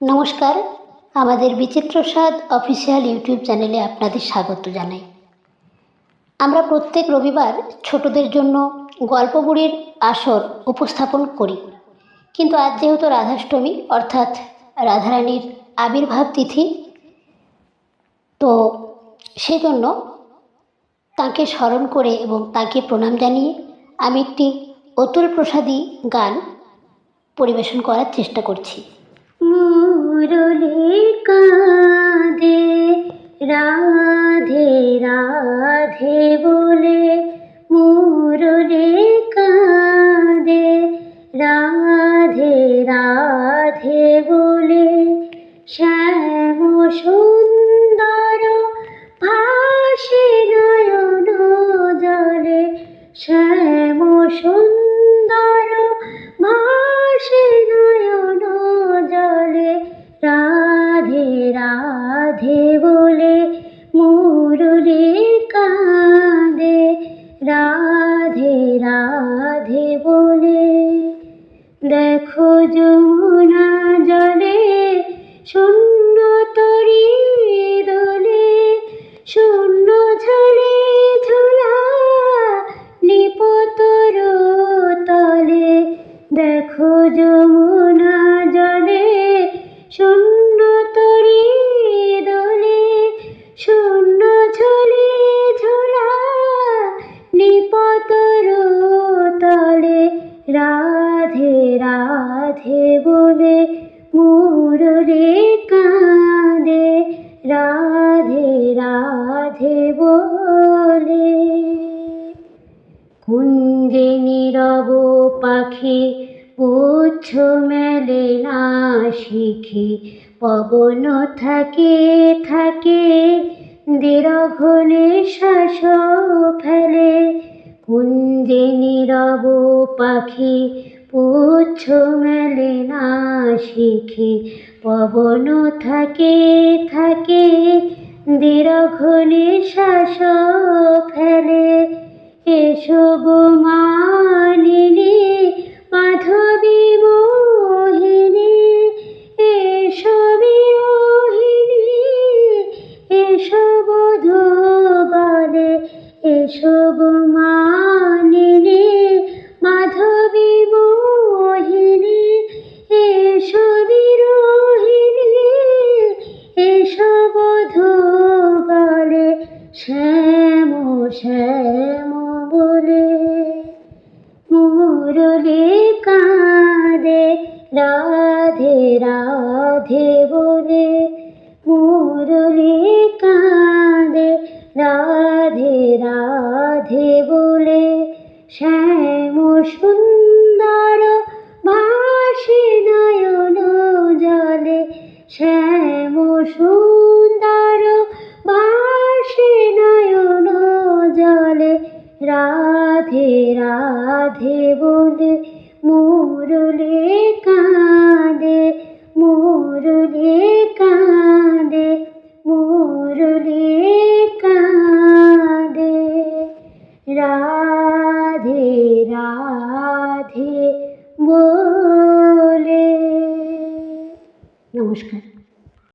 নমস্কার, আমাদের বিচিত্র স্বাদ অফিসিয়াল ইউটিউব চ্যানেলে আপনাদের স্বাগত জানাই। আমরা প্রত্যেক রবিবার ছোটদের জন্য গল্প বুড়ির আসর উপস্থাপন করি। কিন্তু আজ যেহেতু রাধাষ্টমী, অর্থাৎ রাধারানীর আবির্ভাব তিথি, তো সেজন্য তাকে স্মরণ করে এবং তাকে প্রণাম জানিয়ে আমি একটি অতুল প্রসাদী গান পরিবেশন করার চেষ্টা করছি। মুরলি কাঁদে রাধে রাধে বলে মুরলি কাঁদে রাধে রাধে রাধে বলে মুরুলি কাঁদে রাধে রাধে বলে দেখো যমুনা রাধে রাধে বলে মুরলি কাঁদে। রাধে রাধে বলে কুঞ্জে নীরব পাখি পুচ্ছ মেলে না শিখি। পবন থাকে থাকে দীর্ঘলে শ্বাস ফেলে কুঞ্জে নীরব পাখি পুচ্ছ মেলে না শিখি, পবন থাকে থাকে দীর্ঘলে শ্বাস ফেলে। এসো গো মানিনী মাধবী মোহিনী, এসো বিরোহিনী এসো বধূ বলে, এসো শ্যাম শ্যাম বলে মুরলি কাঁদে, রাধে রাধে বলে মুরলি কাঁদে, রাধে রাধে বলে শ্যাম সুন্দর বলে মুরলি কাঁদে মুরলি কাঁদে মুরলি কাঁদে। রাধে রাধে বলে। নমস্কার।